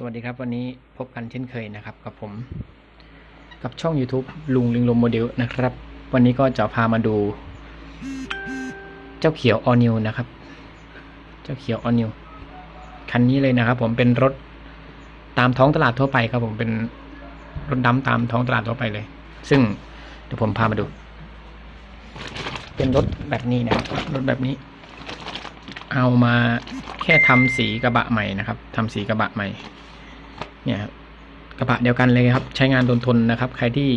สวัสดีครับ วันนี้พบกันเช่นเคยนะครับ กับผม กับช่อง YouTube ลุงลิงลมโมเดลนะครับ วันนี้ก็จะพามาดู เจ้าเขียวออนิวนะครับ เจ้าเขียวออนิวคันนี้เลยนะครับ ผมเป็นรถตามท้องตลาดทั่วไปครับ ผมเป็นรถดำตามท้องตลาดทั่วไปเลย ซึ่งเดี๋ยวผมพามาดู เป็นรถแบบนี้นะครับรถแบบนี้ เอามาแค่ทำสีกระบะใหม่นะครับทำสีกระบะใหม่ เนี่ยครับกระบะเดียวกันเลยครับ ใช้งานทนทนนะครับ ใครที่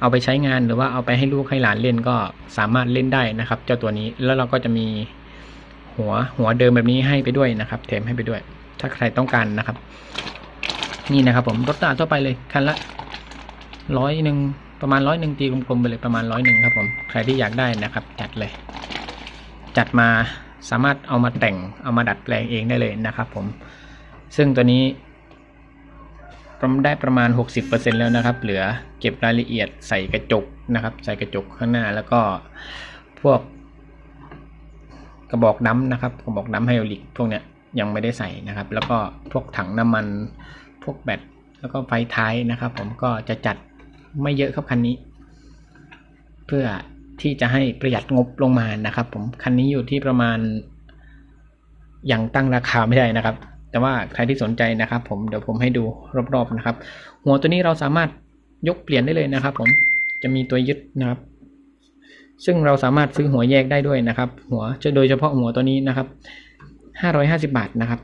เอาไปใช้งานหรือว่าเอาไปให้ลูกให้หลานเล่นก็สามารถเล่นได้นะครับ เจ้าตัวนี้แล้วเราก็จะมีหัวหัวเดิมแบบนี้ให้ไปด้วยนะครับแถมให้ไปด้วย ถ้าใครต้องการนะครับ นี่นะครับ ผมรถตลาดทั่วไปเลยคันละร้อยหนึ่งประมาณร้อยหนึ่งตีกลมๆไปเลยประมาณร้อยหนึ่งครับผมใครที่อยากได้นะครับ จัดเลย จัดมาสามารถเอามาแต่งเอามาดัดแปลงเองได้เลยนะครับ ผม ซึ่งตัวนี้ ได้ประมาณ 60%แล้วนะครับ เหลือเก็บรายละเอียดใส่กระจกนะครับ ใส่กระจกข้างหน้าแล้วก็พวกกระบอกน้ำนะครับกระบอกน้ำไฮดรอลิกพวกเนี้ยยังไม่ได้ใส่นะครับ แล้วก็พวกถังน้ำมันพวกแบตแล้วก็ไฟท้ายนะครับ ผมก็จะจัดไม่เยอะครับคันนี้ เพื่อที่จะให้ประหยัดงบลงมานะครับ ผมคันนี้อยู่ที่ประมาณยังตั้งราคาไม่ได้นะครับ แต่ว่าใครที่สนใจนะครับ ผมเดี๋ยวผมให้ดูรอบๆนะครับ หัวตัวนี้เราสามารถยกเปลี่ยนได้เลยนะครับ ผมจะมีตัวยึดนะครับ ซึ่งเราสามารถซื้อหัวแยกได้ด้วยนะครับ หัวจะโดยเฉพาะหัวตัวนี้นะครับห้าร้อยห้าสิบาทนะครับ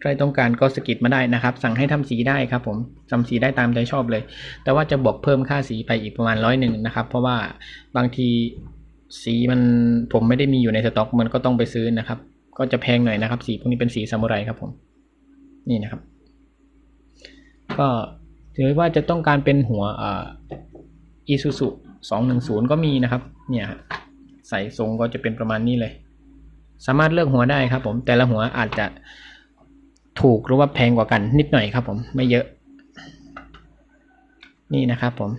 ใครต้องการก็สกิดมาได้นะครับ สั่งให้ทำสีได้ครับ ผมทำสีได้ตามใจชอบเลย แต่ว่าจะบวกเพิ่มค่าสีไปอีกประมาณร้อยหนึ่งนะครับ เพราะว่าบางทีสีมันผมไม่ได้มีอยู่ในสต็อก มันก็ต้องไปซื้อนะครับ ก็จะแพงหน่อยนะครับ สีพวกนี้เป็นสีซามูไรครับผมนี่นะครับ ก็ถือว่าจะต้องการเป็นหัวอ่าอีซูซูสองหนึ่งศูนย์ก็มีนะครับ เนี่ยใส่ทรงก็จะเป็นประมาณนี้เลย สามารถเลือกหัวได้ครับผม แต่ละหัวอาจจะถูกหรือว่าแพงกว่ากันนิดหน่อยครับ ผมไม่เยอะ นี่นะครับผม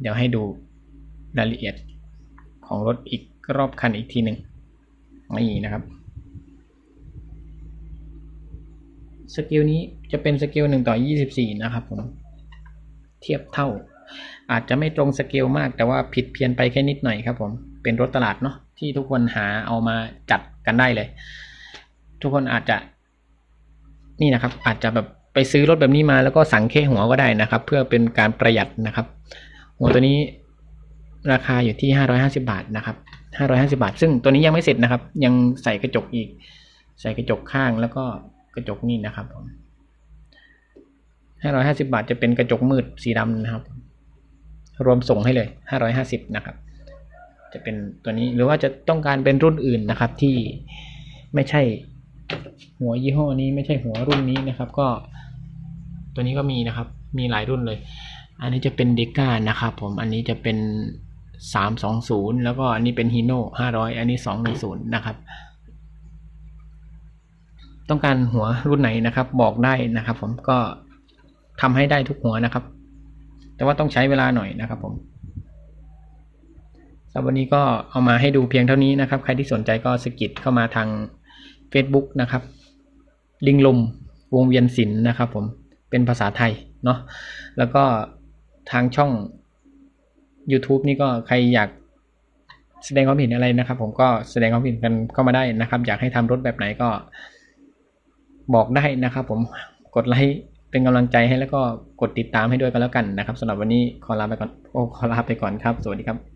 เดี๋ยวให้ดูรายละเอียดของรถอีกรอบคันอีกทีหนึ่งนี่นะครับ สเกลนี้จะเป็นสเกลหนึ่งต่อยี่สิบสี่นะครับผมเทียบเท่า อาจจะไม่ตรงสเกลมากแต่ว่าผิดเพี้ยนไปแค่นิดหน่อยครับผมเป็นรถตลาดเนาะที่ทุกคนหาเอามาจัดกันได้เลย ทุกคนอาจจะนี่นะครับ อาจจะแบบไปซื้อรถแบบนี้มาแล้วก็สั่งแค่หัวก็ได้นะครับ เพื่อเป็นการประหยัดนะครับ หัวตัวนี้ราคาอยู่ที่ห้าร้อยห้าสิบาทนะครับห้าร้อยห้าสิบาท ซึ่งตัวนี้ยังไม่เสร็จนะครับ ยังใส่กระจกอีก ใส่กระจกข้างแล้วก็ กระจกนี่นะครับผมห้าร้อยห้าสิบาทจะเป็นกระจกมืดสีดำนะครับ รวมส่งให้เลยห้าร้อยห้าสิบนะครับ จะเป็นตัวนี้หรือว่าจะต้องการเป็นรุ่นอื่นนะครับ ที่ไม่ใช่หัวยี่ห้อนี้ไม่ใช่หัวรุ่นนี้นะครับ ก็ ตัวนี้ก็มีนะครับ มีหลายรุ่นเลย อันนี้จะเป็นเดก้านะครับ ผมอันนี้จะเป็นสามสองศูนย์แล้วก็อันนี้เป็นฮีโน่ห้าร้อยอันนี้สองหนึ่งศูนย์นะครับ ต้องการหัวรุ่นไหนนะครับ บอกได้นะครับ ผมก็ทำให้ได้ทุกหัวนะครับ แต่ว่าต้องใช้เวลาหน่อยนะครับ ผมสำหรับวันนี้ก็เอามาให้ดูเพียงเท่านี้นะครับ ใครที่สนใจก็สกิดเข้ามาทาง Facebook นะครับ ลิงลมวงเวียนศิลป์นะครับ ผมเป็นภาษาไทยเนาะแล้วก็ทางช่อง YouTube นี่ก็ใครอยากแสดงความเห็นอะไรนะครับ ผมก็แสดงความเห็นกันเข้ามาได้นะครับ อยากให้ทำรถแบบไหนก็ บอกได้นะครับ ผมกดไลค์เป็นกำลังใจให้แล้วก็กดติดตามให้ด้วยกันแล้วกันนะครับสำหรับวันนี้ขอลาไปก่อนโอ้ขอลาไปก่อนครับ สวัสดีครับ